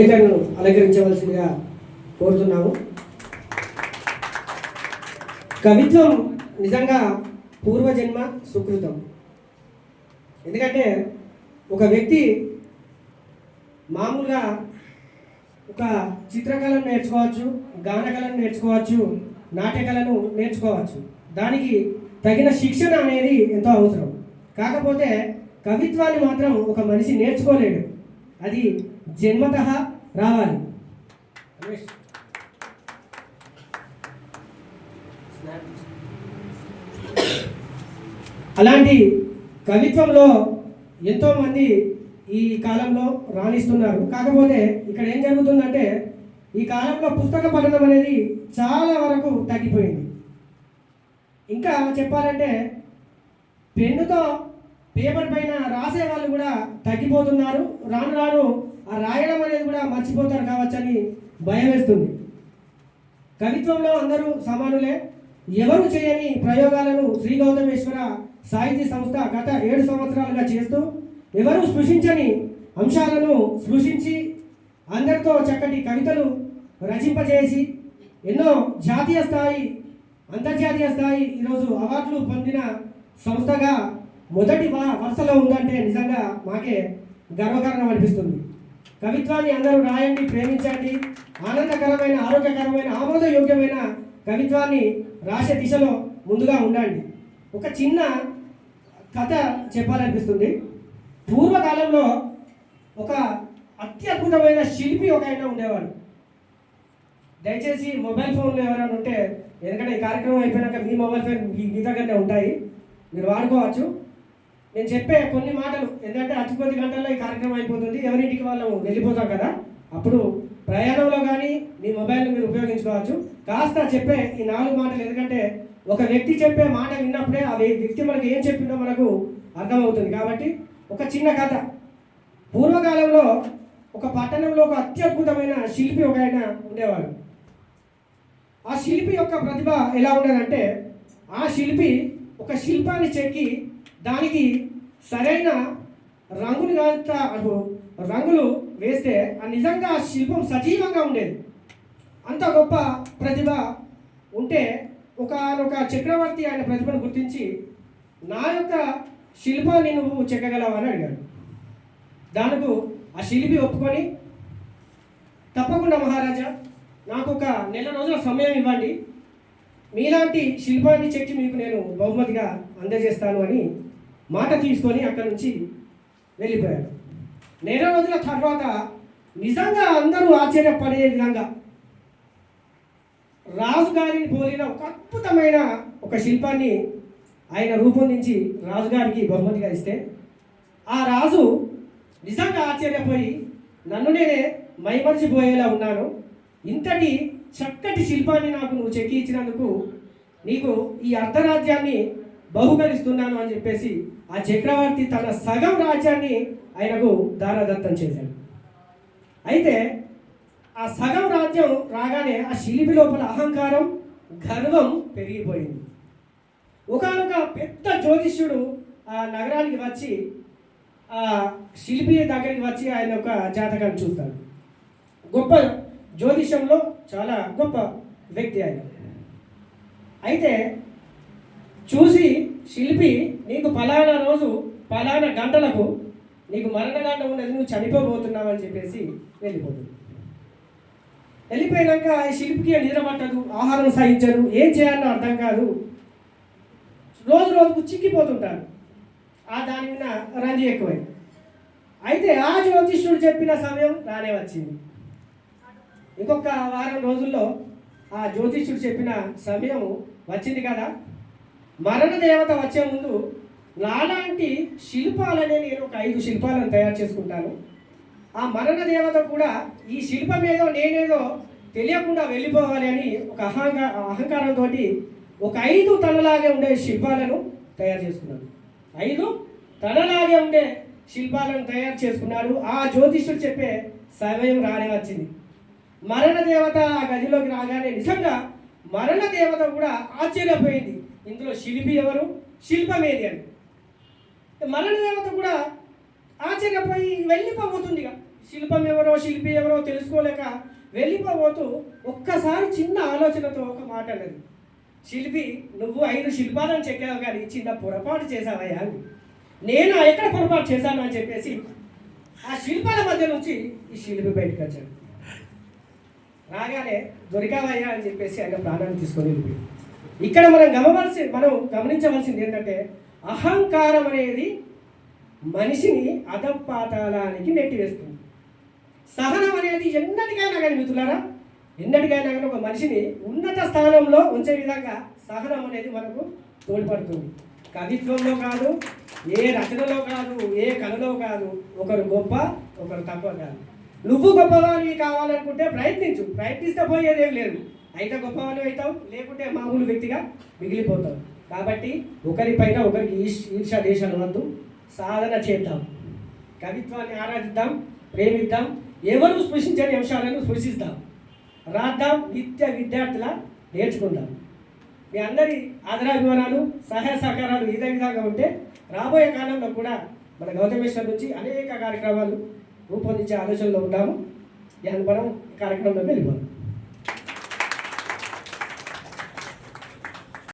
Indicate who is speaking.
Speaker 1: గీతను అలంకరించవలసిందిగా కోరుతున్నాము. కవిత్వం నిజంగా పూర్వజన్మ సుకృతం. ఎందుకంటే ఒక వ్యక్తి మామూలుగా ఒక చిత్రకళను నేర్చుకోవచ్చు గానకళను నేర్చుకోవచ్చు నాట్యకళను నేర్చుకోవచ్చు. దానికి తగిన శిక్షణ అనేది ఎంతో అవసరం. కాకపోతే కవిత్వాన్ని మాత్రం ఒక మనిషి నేర్చుకోలేడు. అది జన్మత రావాలి. అలాంటి కవిత్వంలో ఎంతోమంది ఈ కాలంలో రాణిస్తున్నారు. కాకపోతే ఇక్కడ ఏం జరుగుతుందంటే ఈ కాలంలో పుస్తక పఠనం అనేది చాలా వరకు తగ్గిపోయింది. ఇంకా చెప్పాలంటే పెన్నుతో పేపర్ పైన రాసే వాళ్ళు కూడా తగ్గిపోతున్నారు. రాను రాను ఆ రాయడం అనేది కూడా మర్చిపోతారు కావచ్చని భయం వేస్తుంది. కవిత్వంలో అందరూ సమానులే. ఎవరు చేయని ప్రయోగాలను శ్రీ గౌతమేశ్వర సాహితీ సంస్థ గత ఏడు సంవత్సరాలుగా చేస్తూ ఎవరు స్పృశించని అంశాలను స్పృశించి అందరితో చక్కటి కవితలు రచింపజేసి ఎన్నో జాతీయ స్థాయి అంతర్జాతీయ స్థాయి ఈరోజు అవార్డులు పొందిన సంస్థగా మొదటి వరుసలో ఉందంటే నిజంగా మాకే గర్వకారణం అనిపిస్తుంది. కవిత్వాన్ని అందరూ రాయండి ప్రేమించండి. ఆనందకరమైన ఆరోగ్యకరమైన ఆమోదయోగ్యమైన కవిత్వాన్ని రాసే దిశలో ముందుగా ఉండండి. ఒక చిన్న కథ చెప్పాలనిపిస్తుంది. పూర్వకాలంలో ఒక అత్యద్భుతమైన శిల్పి ఒక ఆయన ఉండేవాడు. దయచేసి మొబైల్ ఫోన్లు ఎవరైనా ఉంటే ఎందుకంటే ఈ కార్యక్రమం అయిపోయినాక మీ మొబైల్ ఫోన్ మీ దగ్గరనే ఉంటాయి. మీరు వాడుకోవచ్చు. నేను చెప్పే కొన్ని మాటలు. ఎందుకంటే అతి కొద్ది గంటల్లో ఈ కార్యక్రమం అయిపోతుంది. ఎవరింటికి వాళ్ళు వెళ్ళిపోతాం కదా. అప్పుడు ప్రయాణంలో కానీ మీ మొబైల్ని మీరు ఉపయోగించుకోవచ్చు. కాస్త చెప్పే ఈ నాలుగు మాటలు. ఎందుకంటే ఒక వ్యక్తి చెప్పే మాట విన్నప్పుడే ఆ వ్యక్తి మనకి ఏం చెప్పిందో మనకు అర్థమవుతుంది. కాబట్టి ఒక చిన్న కథ. పూర్వకాలంలో ఒక పట్టణంలో ఒక అత్యద్భుతమైన శిల్పి ఒక ఆయన ఉండేవాడు. ఆ శిల్పి యొక్క ప్రతిభ ఎలా ఉండేదంటే ఆ శిల్పి ఒక శిల్పాన్ని చెక్కి దానికి సరైన రంగుని కాంత రంగులు వేస్తే ఆ నిజంగా ఆ శిల్పం సజీవంగా ఉండేది. అంత గొప్ప ప్రతిభ ఉంటే ఒక ఒక చక్రవర్తి ఆయన ప్రతిభను గుర్తించి నా యొక్క శిల్పాన్ని నువ్వు చెక్కగలవా అని అడిగాడు. దానికి ఆ శిల్పి ఒప్పుకొని తప్పకుండా మహారాజా నాకు ఒక నెల రోజుల సమయం ఇవ్వండి. మీలాంటి శిల్పాన్ని చెక్కి మీకు నేను బహుమతిగా అందజేస్తాను అని మాట తీసుకొని అక్కడి నుంచి వెళ్ళిపోయాడు నెల రోజుల తర్వాత నిజంగా అందరూ ఆశ్చర్యపడే విధంగా రాజుగారిని పోలిన ఒక అద్భుతమైన ఒక శిల్పాన్ని ఆయన రూపొందించి రాజుగారికి బహుమతిగా ఇస్తే ఆ రాజు నిజంగా ఆశ్చర్యపోయి నన్ను నేనే మైమర్చిపోయేలా ఉన్నాను. ఇంతటి చక్కటి శిల్పాన్ని నాకు నువ్వు చెక్కి ఇచ్చినందుకు నీకు ఈ అర్ధరాజ్యాన్ని బహుకరిస్తున్నాను అని చెప్పేసి ఆ చక్రవర్తి తన సగం రాజ్యాన్ని ఆయనకు దారదత్తం చేశాడు. అయితే ఆ సగం రాజ్యం రాగానే ఆ శిలిపి లోపల అహంకారం గర్వం పెరిగిపోయింది. ఒకనొక పెద్ద జ్యోతిష్యుడు ఆ నగరానికి వచ్చి ఆ శిల్పి దగ్గరికి వచ్చి ఆయన ఒక జాతకాన్ని చూస్తాడు. గొప్ప జ్యోతిషంలో చాలా గొప్ప వ్యక్తి ఆయన. అయితే చూసి శిల్పి నీకు ఫలానా రోజు ఫలానా గంటలకు నీకు మరణగంట ఉన్నది నువ్వు చనిపోబోతున్నావు అని చెప్పేసి వెళ్ళిపోతుంది. వెళ్ళిపోయినాక ఆ శిల్పికి నిద్ర పట్టదు ఆహారం సహించరు ఏం చేయాలో అర్థం కాదు. రోజు రోజుకు చిక్కిపోతుంటారు. ఆ దాని మీద రంది ఎక్కువై అయితే ఆ జ్యోతిష్యుడు చెప్పిన సమయం రానే వచ్చింది. ఇంకొక వారం రోజుల్లో ఆ జ్యోతిష్యుడు చెప్పిన సమయం వచ్చింది కదా. మరణ దేవత వచ్చే ముందు నాలాంటి శిల్పాలనే నేను ఒక ఐదు శిల్పాలను తయారు చేసుకుంటాను. ఆ మరణ దేవత కూడా ఈ శిల్పం ఏదో నేనేదో తెలియకుండా వెళ్ళిపోవాలి అని ఒక అహంకార అహంకారంతో ఒక ఐదు తనలాగే ఉండే శిల్పాలను తయారు చేసుకున్నాడు. ఐదు తనలాగే ఉండే శిల్పాలను తయారు చేసుకున్నాడు. ఆ జ్యోతిష్యుడు చెప్పే సమయం రానే వచ్చింది. మరణ దేవత ఆ గదిలోకి రాగానే నిజంగా మరణ దేవత కూడా ఆశ్చర్యపోయింది. ఇందులో శిల్పి ఎవరు? శిల్పం ఏది అని. మరణ దేవత కూడా ఆశ్చర్యపోయి వెళ్ళిపోబోతుంది ఇక శిల్పం ఎవరో శిల్పి ఎవరో తెలుసుకోలేక వెళ్ళిపోబోతూ ఒక్కసారి చిన్న ఆలోచనతో ఒక మాట అన్నది. శిల్పి నువ్వు ఐదు శిల్పాలను చెక్కావు కానీ చిన్న పొరపాటు చేశావయ్యా అని నేను ఎక్కడ పొరపాటు చేశాను అని చెప్పేసి ఆ శిల్పాల మధ్య నుంచి ఈ శిల్పి బయటకు వచ్చాడు. రాగానే దొరికావయ్యా అని చెప్పేసి ఆయన ప్రాణాన్ని తీసుకొని వెళ్ళిపోయింది ఇక్కడ మనం గమవలసి మనం గమనించవలసింది ఏంటంటే అహంకారం అనేది మనిషిని అధపాతాళానికి నెట్టివేస్తుంది. సహనం అనేది ఎన్నటికైనా కానీ మిత్రులారా ఎన్నటికైనా కానీ ఒక మనిషిని ఉన్నత స్థానంలో ఉంచే విధంగా సహనం అనేది మనకు తోడ్పడుతుంది. కవిత్వంలో కాదు ఏ రచనలో కాదు ఏ కళలో కాదు ఒకరు గొప్ప ఒకరు తక్కువ కాదు. నువ్వు గొప్పవాడివి కావాలనుకుంటే ప్రయత్నించు. ప్రయత్నిస్తే పోయేదేం లేదు. అయితే గొప్పవాళ్ళు అవుతావు లేకుంటే మామూలు వ్యక్తిగా మిగిలిపోతావు. కాబట్టి ఒకరిపైన ఒకరికి ఈర్ష దేశాలు వద్దు సాధన చేద్దాం. కవిత్వాన్ని ఆరాధిద్దాం ప్రేమిద్దాం ఎవరు స్పృశించని అంశాలను స్పృశిస్తాం. రాద్దాం నిత్య విద్యార్థుల నేర్చుకుందాం. మీ అందరి ఆదరాభిమానాలు సహాయ సహకారాలు ఇదే విధంగా ఉంటే రాబోయే కాలంలో కూడా మన గౌతమేశ్వర్ నుంచి అనేక కార్యక్రమాలు రూపొందించే ఆలోచనలో ఉంటాము. ఈ మనం ఈ కార్యక్రమంలోకి వెళ్ళిపోదాం.